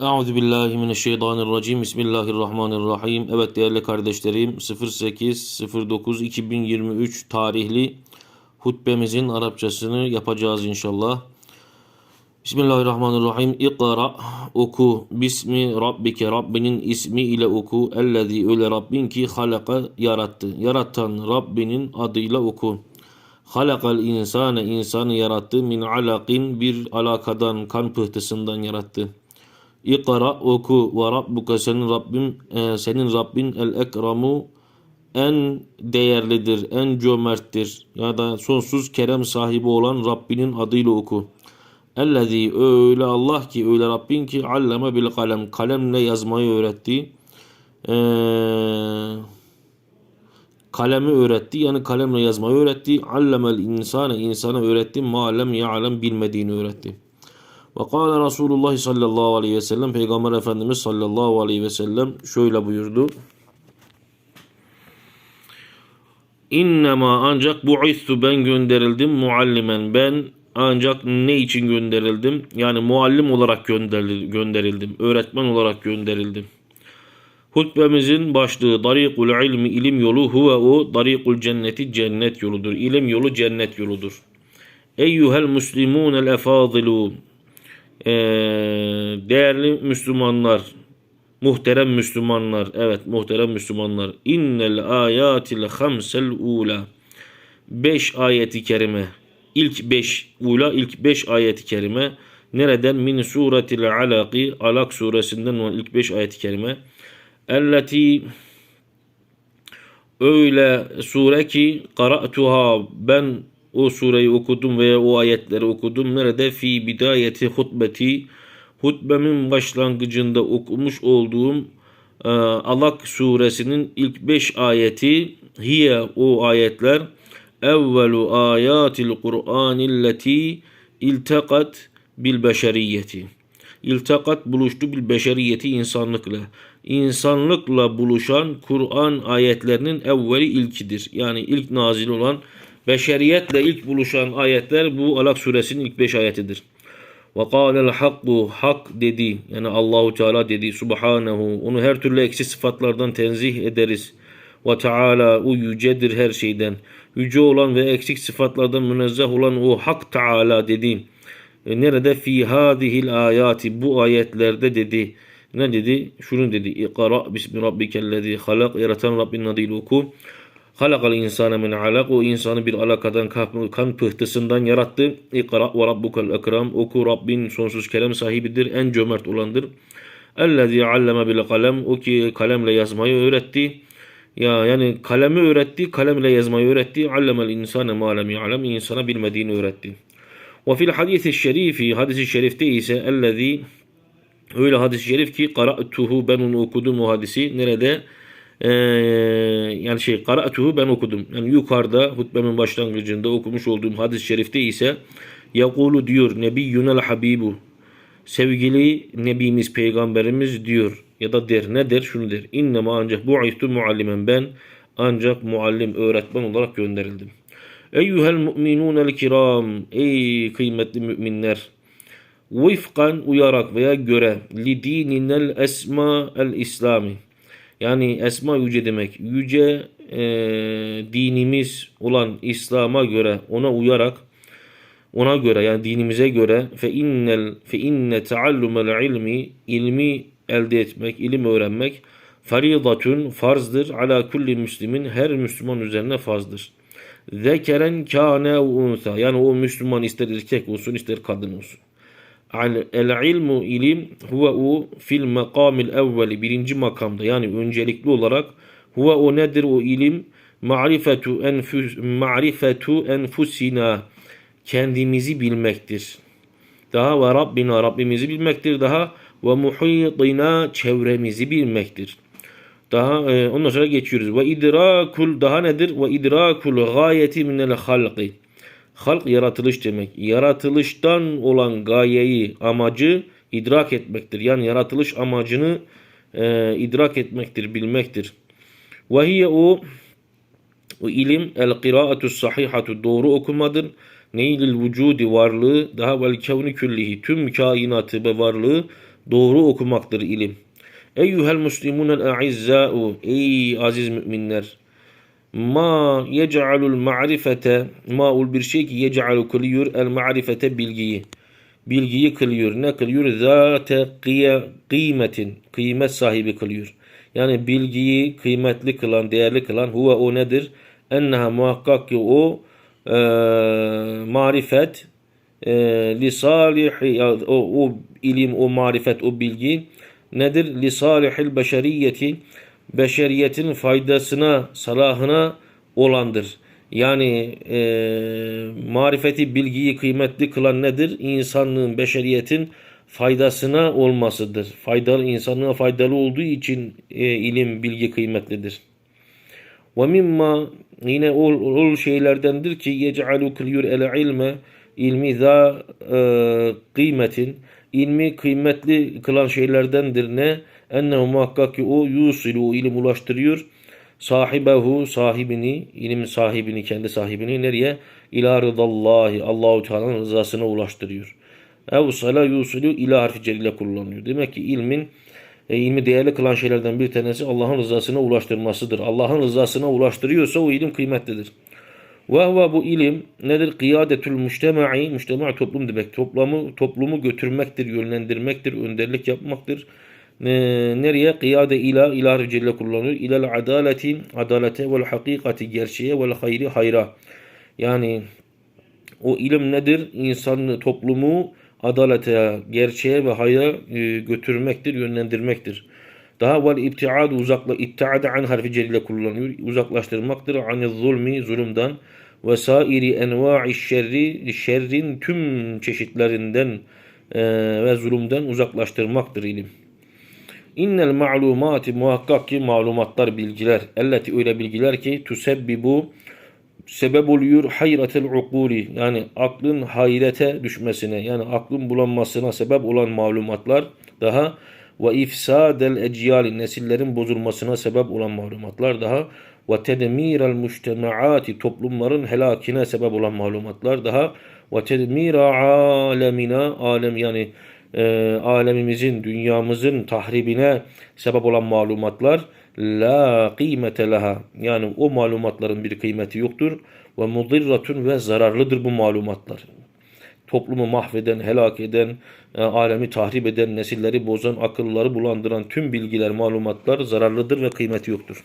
Euzu billahi mineşşeytanirracim. Bismillahirrahmanirrahim. Evet değerli kardeşlerim 08 09 2023 tarihli hutbemizin Arapçasını yapacağız inşallah. Bismillahirrahmanirrahim. İkra oku bismi rabbike Rabbinin ismi ile oku. Ellezî öyle Rabbin ki halaka yarattı. Yaratan Rabbinin adıyla oku. Halakal insane insanı yarattı min alakin bir alakadan kan pıhtısından yarattı. İkra oku ve rabbuka senin Rabbin e, senin Rabbin el ekramu en değerlidir, en cömerttir ya da sonsuz kerem sahibi olan Rabbinin adıyla oku. Ellezî öyle Allah ki öyle Rabbin ki alleme bil kalem kalemle yazmayı öğretti. Ee, kalemi öğretti yani kalemle yazmayı öğretti. Allemel insane insana öğretti. Ma lem ya'lem bilmediğini öğretti. Ve kâle Resulullah sallallahu aleyhi ve sellem Peygamber Efendimiz sallallahu aleyhi ve sellem şöyle buyurdu. İnnemâ ancak bu'istu ben gönderildim muallimen ben ancak ne için gönderildim? Yani muallim olarak gönderildim. Öğretmen olarak gönderildim. Hutbemizin başlığı Darikul ilmi ilim yolu huve o Darikul cenneti cennet yoludur. İlim yolu cennet yoludur. Eyyuhel muslimun el efadilun Ee, değerli Müslümanlar, muhterem Müslümanlar, evet muhterem Müslümanlar. İnnel ayatil hamsel ula. Beş ayeti kerime. İlk beş ula, ilk beş ayeti kerime. Nereden? Min suretil alaki. Alak suresinden olan ilk beş ayeti kerime. Elleti öyle sure ki qara'tuha ben o sureyi okudum veya o ayetleri okudum. Nerede? Fi bidayeti hutbeti hutbemin başlangıcında okumuş olduğum e, Alak suresinin ilk beş ayeti hiye o ayetler evvelu ayatil Kur'anilleti iltakat bil beşeriyeti. İltakat buluştu bil beşeriyeti insanlıkla. İnsanlıkla buluşan Kur'an ayetlerinin evveli ilkidir. Yani ilk nazil olan beşeriyetle ilk buluşan ayetler bu Alak suresinin ilk beş ayetidir. Ve kâlel hakku hak dedi. Yani Allahu Teala dedi. Subhanehu. Onu her türlü eksi sıfatlardan tenzih ederiz. Ve Teala o yücedir her şeyden. Yüce olan ve eksik sıfatlardan münezzeh olan o Hak Teala dedi. E, nerede? Fi hadihil ayati. Bu ayetlerde dedi. Ne dedi? Şunu dedi. İkra bismi rabbikellezi halak. Yaratan Rabbin adıyla oku. Halakal insane min alak. O insanı bir alakadan kan pıhtısından yarattı. İkra ve rabbukel ekram. Oku Rabbin sonsuz kerem sahibidir. En cömert olandır. Ellezî alleme bil kalem. O ki kalemle yazmayı öğretti. Ya yani kalemi öğretti, kalemle yazmayı öğretti. Allemel insane ma lem ya'lem. insana bilmediğini öğretti. Ve fil hadisi şerifi, hadisi şerifte ise ellezî öyle hadis-i şerif ki qara'tuhu ben onu okudum o hadisi. Nerede? Ee, yani şey qara'tuhu ben okudum. Yani yukarıda hutbemin başlangıcında okumuş olduğum hadis-i şerifte ise yakulu diyor Nebiyyunel Habibu sevgili Nebimiz Peygamberimiz diyor ya da der ne der şunu der. İnnema ancak bu bu'istu muallimen ben ancak muallim öğretmen olarak gönderildim. Eyyuhel mu'minunel kiram ey kıymetli müminler vifkan uyarak veya göre li dininel esma el islami yani esma yüce demek yüce e, dinimiz olan İslam'a göre ona uyarak ona göre yani dinimize göre fe innel fe inne taallumel ilmi ilmi elde etmek, ilim öğrenmek faridatun farzdır ala kulli müslimin her Müslüman üzerine farzdır. Zekeren kâne unsa yani o Müslüman ister erkek olsun ister kadın olsun. El ilmu ilim huve o fil makamil evveli birinci makamda yani öncelikli olarak huve o nedir o ilim marifetu enfus marifetu enfusina kendimizi bilmektir. Daha ve Rabbina Rabbimizi bilmektir. Daha ve muhitina çevremizi bilmektir. Daha e, ondan sonra geçiyoruz. Ve idrakul daha nedir? Ve idrakul gayeti minel halqi. Halk yaratılış demek. Yaratılıştan olan gayeyi, amacı idrak etmektir. Yani yaratılış amacını e, idrak etmektir, bilmektir. Ve hiye o o ilim el kıraatu sahihatu doğru okumadır. Neylil vücudi varlığı daha vel kevni küllihi tüm kainatı ve varlığı Doğru okumaktır ilim. Eyyuhel muslimunel a'izza'u ey aziz müminler. Ma yec'alul ma'rifete ma'ul bir şey ki yec'alu kılıyor el ma'rifete bilgiyi. Bilgiyi kılıyor. Ne kılıyor? Zate kıymetin. Kıymet sahibi kılıyor. Yani bilgiyi kıymetli kılan, değerli kılan huve o nedir? Enneha muhakkak ki o e, marifet e, li salihi o, o ilim, o marifet, o bilgi nedir? Li salihil beşeriyeti beşeriyetin faydasına, salahına olandır. Yani e, marifeti, bilgiyi kıymetli kılan nedir? İnsanlığın, beşeriyetin faydasına olmasıdır. Faydalı, insanlığa faydalı olduğu için e, ilim, bilgi kıymetlidir. Ve mimma yine o, o şeylerdendir ki yec'alu kılıyor el ilme ilmi za e, kıymetin ilmi kıymetli kılan şeylerdendir ne? Ennehu muhakkak ki o yusilu ilim ulaştırıyor sahibehu sahibini ilim sahibini kendi sahibini nereye? İlâ rıdallahi Allahu Teala'nın rızasına ulaştırıyor. Ev sala yusilu ila harfi celile kullanılıyor. Demek ki ilmin e, ilmi değerli kılan şeylerden bir tanesi Allah'ın rızasına ulaştırmasıdır. Allah'ın rızasına ulaştırıyorsa o ilim kıymetlidir. Ve huve bu ilim nedir? Kıyadetül müştema'i, müştema toplum demek. Toplumu, toplumu götürmektir, yönlendirmektir, önderlik yapmaktır. E, nereye? Kıyade ila, ila ricelle kullanıyor. İlal adaleti, adalete vel hakikati, gerçeğe vel hayri, hayra. Yani o ilim nedir? İnsanı, toplumu adalete, gerçeğe ve hayra e, götürmektir, yönlendirmektir. Daha vel ibtiad uzakla ibtiade an harfi celile kullanıyor. Uzaklaştırmaktır. Anil zulmi zulümden ve sairi enva'i şerri şerrin tüm çeşitlerinden e, ve zulümden uzaklaştırmaktır ilim. İnnel ma'lumati muhakkak ki malumatlar bilgiler. Elleti öyle bilgiler ki tüsebbibu sebep oluyor hayretel ukuli yani aklın hayrete düşmesine yani aklın bulanmasına sebep olan malumatlar daha ve ifsadel ecyali nesillerin bozulmasına sebep olan malumatlar daha ve tedmirel mujtemaati toplumların helakine sebep olan malumatlar daha ve tedmira alemina alem yani e, alemimizin dünyamızın tahribine sebep olan malumatlar la kıymete laha yani o malumatların bir kıymeti yoktur ve mudirratun ve zararlıdır bu malumatlar. Toplumu mahveden, helak eden, e, alemi tahrip eden, nesilleri bozan, akılları bulandıran tüm bilgiler, malumatlar zararlıdır ve kıymeti yoktur.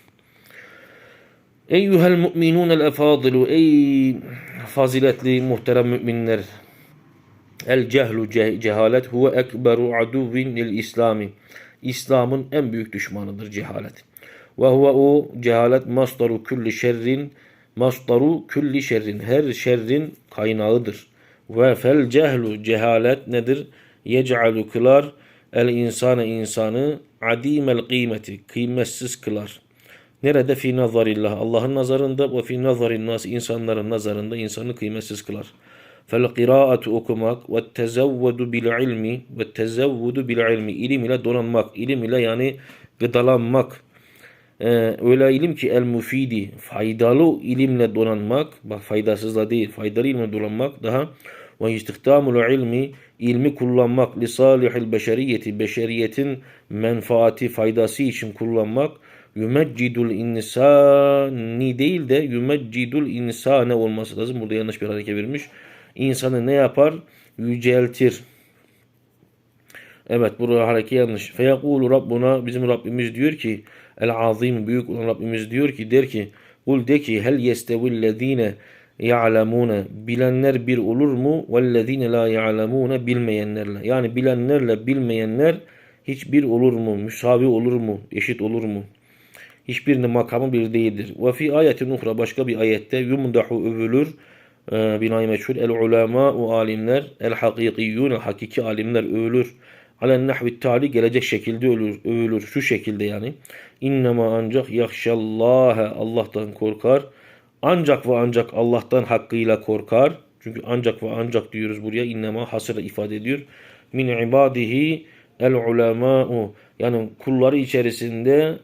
Eyyuhel mu'minun el efadilu ey faziletli muhterem müminler el cehlu cehalet huve ekberu aduvin lil islami İslam'ın en büyük düşmanıdır cehalet. Ve huve o cehalet masdaru külli şerrin masdaru külli şerrin her şerrin kaynağıdır. Ve fel cehlu cehalet nedir? Yec'alu kılar el insane insanı adimel kıymeti kıymetsiz kılar. Nerede? Fi nazarillah. Allah'ın nazarında ve fi nazarin nas insanların nazarında insanı kıymetsiz kılar. Fel kıraatu okumak ve tezevvudu bil ilmi ve tezevvudu bil ilmi ilim ile donanmak. ilim ile yani gıdalanmak. Ee, öyle ilim ki el mufidi faydalı ilimle donanmak bak faydasızla değil faydalı ilimle donanmak daha ve istihdamul ilmi ilmi kullanmak li salihil beşeriyeti beşeriyetin menfaati faydası için kullanmak yumeccidul insani değil de yumeccidul insane olması lazım. Burada yanlış bir hareket verilmiş. İnsanı ne yapar? Yüceltir. Evet burada hareket yanlış. Feyekulu Rabbuna bizim Rabbimiz diyor ki el azim büyük olan Rabbimiz diyor ki der ki kul de ki hel yestevillezine ya'lemune bilenler bir olur mu? Vellezine la ya'lemune bilmeyenlerle. Yani bilenlerle bilmeyenler hiçbir olur mu? Müsavi olur mu? Eşit olur mu? Hiçbirinin makamı bir değildir. Ve fi ayetin uhra başka bir ayette yumdahu övülür e, binayı meçhul. El ulema o alimler. El hakikiyyun hakiki alimler övülür. Alen nahvi tali gelecek şekilde övülür, övülür. Şu şekilde yani. İnnema ancak yakşallâhe Allah'tan korkar. Ancak ve ancak Allah'tan hakkıyla korkar. Çünkü ancak ve ancak diyoruz buraya. İnnema hasırla ifade ediyor. Min ibadihi el ulema'u yani kulları içerisinde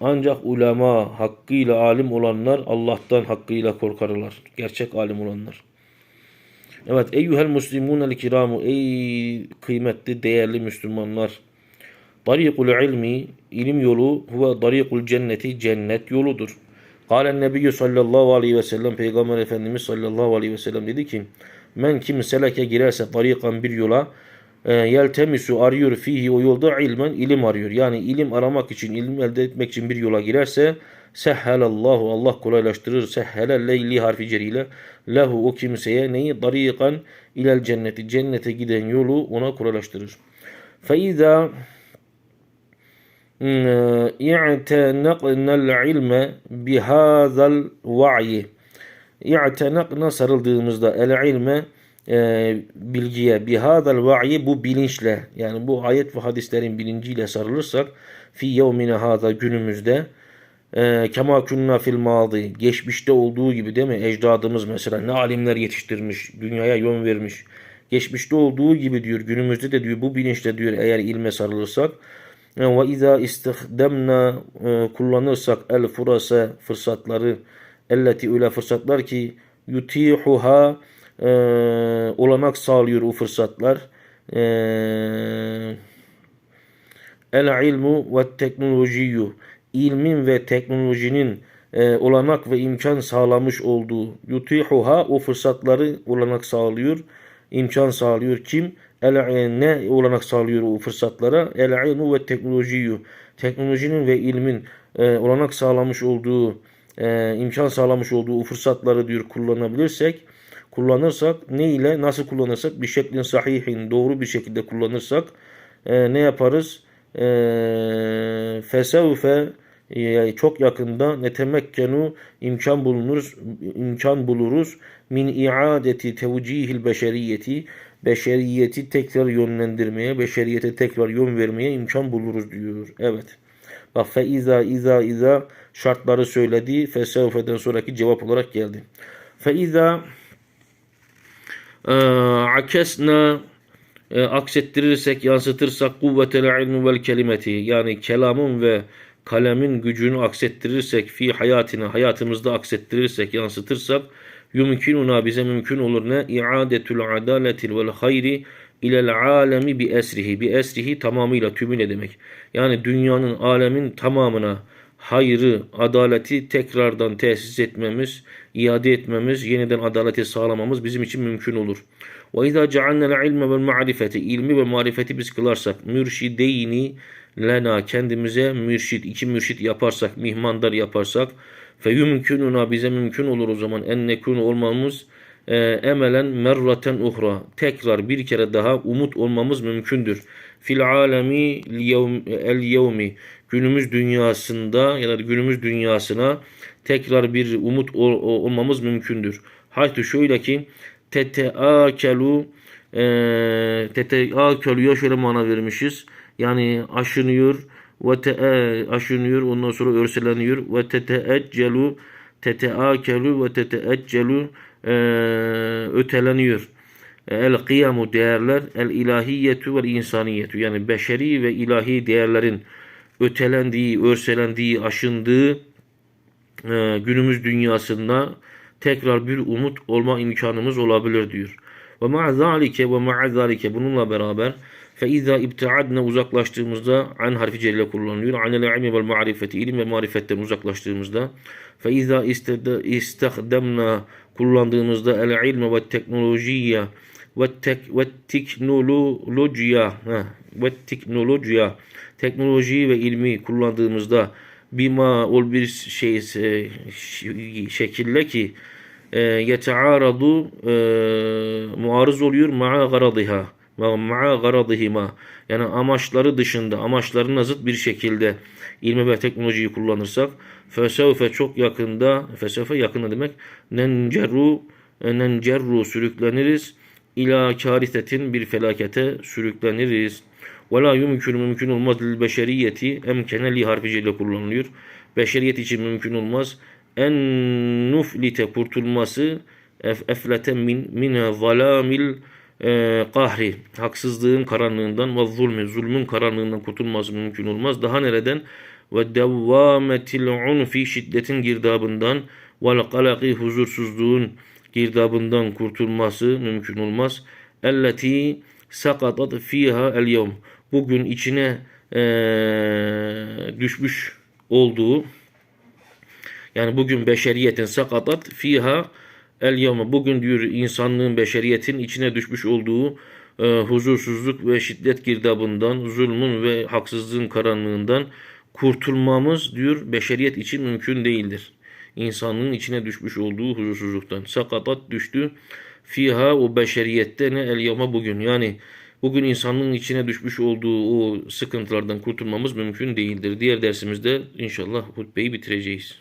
ancak ulema hakkıyla alim olanlar Allah'tan hakkıyla korkarlar. Gerçek alim olanlar. Evet eyyuhel muslimun el kiramu ey kıymetli değerli Müslümanlar. Tarikul ilmi ilim yolu huve tarikul cenneti cennet yoludur. Kalen Nebiyyü sallallahu aleyhi ve sellem Peygamber Efendimiz sallallahu aleyhi ve sellem dedi ki men kim seleke girerse tarikan bir yola ee, yeltemisu arıyor fihi o yolda ilmen ilim arıyor. Yani ilim aramak için, ilim elde etmek için bir yola girerse sehhelallahu Allah kolaylaştırır. Sehhele leyli harfi ceriyle lehu o kimseye neyi? Darikan ilel cenneti. Cennete giden yolu ona kolaylaştırır. Feiza hmm, e, i'tenaknel ilme bihazal va'yi. İ'tenakna sarıldığımızda el ilme e, bilgiye bihadal va'i bu bilinçle yani bu ayet ve hadislerin bilinciyle sarılırsak fi yevmine hada günümüzde e, kema kunna fil madi geçmişte olduğu gibi değil mi? Ecdadımız mesela ne alimler yetiştirmiş dünyaya yön vermiş. Geçmişte olduğu gibi diyor günümüzde de diyor bu bilinçle diyor eğer ilme sarılırsak ve izâ istihdemna e, kullanırsak el furasa fırsatları elleti öyle fırsatlar ki yutihuha e, olanak sağlıyor o fırsatlar. E, el ilmu ve teknolojiyu ilmin ve teknolojinin e, olanak ve imkan sağlamış olduğu yutihuha o fırsatları olanak sağlıyor, imkan sağlıyor kim? El, ne olanak sağlıyor o fırsatlara? El ilmu ve teknolojiyu teknolojinin ve ilmin e, olanak sağlamış olduğu e, imkan sağlamış olduğu fırsatları diyor kullanabilirsek kullanırsak ne ile nasıl kullanırsak bir şeklin sahihin doğru bir şekilde kullanırsak e, ne yaparız? E, fesevfe yani çok yakında netemekkenu imkan bulunuruz imkan buluruz min iadeti tevcihil beşeriyeti beşeriyeti tekrar yönlendirmeye beşeriyete tekrar yön vermeye imkan buluruz diyor. Evet. Bak fe iza iza iza şartları söyledi. Fesevfeden sonraki cevap olarak geldi. Fe iza akesna e, aksettirirsek, yansıtırsak kuvvetel ilmi vel kelimeti yani kelamın ve kalemin gücünü aksettirirsek fi hayatına hayatımızda aksettirirsek, yansıtırsak yumkinuna bize mümkün olur ne? İadetul adaletil vel hayri ilel alemi bi esrihi. Bi esrihi tamamıyla tümüyle demek. Yani dünyanın, alemin tamamına hayrı, adaleti tekrardan tesis etmemiz, iade etmemiz, yeniden adaleti sağlamamız bizim için mümkün olur. Ve izâ cealnel ilme vel marifeti, ilmi ve marifeti biz kılarsak, mürşideyni lena kendimize mürşid, iki mürşid yaparsak, mihmandar yaparsak, fe yumkinuna bize mümkün olur o zaman en nekunu olmamız, e, emelen merraten uhra tekrar bir kere daha umut olmamız mümkündür. Fil alemi el yevmi günümüz dünyasında ya da günümüz dünyasına tekrar bir umut ol, olmamız mümkündür. Haytı şöyle ki teteakelu e, teteakelu şöyle mana vermişiz. Yani aşınıyor ve te, e, aşınıyor ondan sonra örseleniyor ve teteeccelu teteakelu ve teteeccelu e, öteleniyor. El kıyamu değerler, el ilahiyetu ve insaniyetu yani beşeri ve ilahi değerlerin ötelendiği, örselendiği, aşındığı e, günümüz dünyasında tekrar bir umut olma imkanımız olabilir diyor. Ve ma'a ve ma'a bununla beraber fe izâ ibtiadne uzaklaştığımızda an harfi celile kullanılıyor. Anel ilmi vel marifeti ilim ve marifetten uzaklaştığımızda fe izâ istahdemna kullandığımızda el ilme ve teknolojiye ve tek ve teknolojiya ve teknolojiya teknolojiyi ve ilmi kullandığımızda bima ol bir şey e, şekilde ki e, yetearadu e, muarız oluyor ma'a garadiha ma'a garadihima. Yani amaçları dışında amaçlarına zıt bir şekilde ilmi ve teknolojiyi kullanırsak fesevfe çok yakında fesevfe yakında demek nenceru nencerru sürükleniriz ila karisetin bir felakete sürükleniriz. Ve la yumkün mümkün olmaz lil beşeriyeti emkene li harficiyle kullanılıyor. Beşeriyet için mümkün olmaz. En nuflite kurtulması ef, eflete min mine zalamil e, kahri haksızlığın karanlığından ve zulmü zulmün karanlığından kurtulması mümkün olmaz. Daha nereden? Ve devvametil unfi şiddetin girdabından ve kalaki huzursuzluğun girdabından kurtulması mümkün olmaz. Elleti sakatat fiha el yevm. Bugün içine eee, düşmüş olduğu yani bugün beşeriyetin sakatat fiha el yevme bugün diyor insanlığın beşeriyetin içine düşmüş olduğu e, huzursuzluk ve şiddet girdabından, zulmün ve haksızlığın karanlığından kurtulmamız diyor beşeriyet için mümkün değildir. İnsanlığın içine düşmüş olduğu huzursuzluktan. Sakatat düştü. Fiha o beşeriyette ne el yevme bugün. Yani bugün insanlığın içine düşmüş olduğu o sıkıntılardan kurtulmamız mümkün değildir. Diğer dersimizde inşallah hutbeyi bitireceğiz.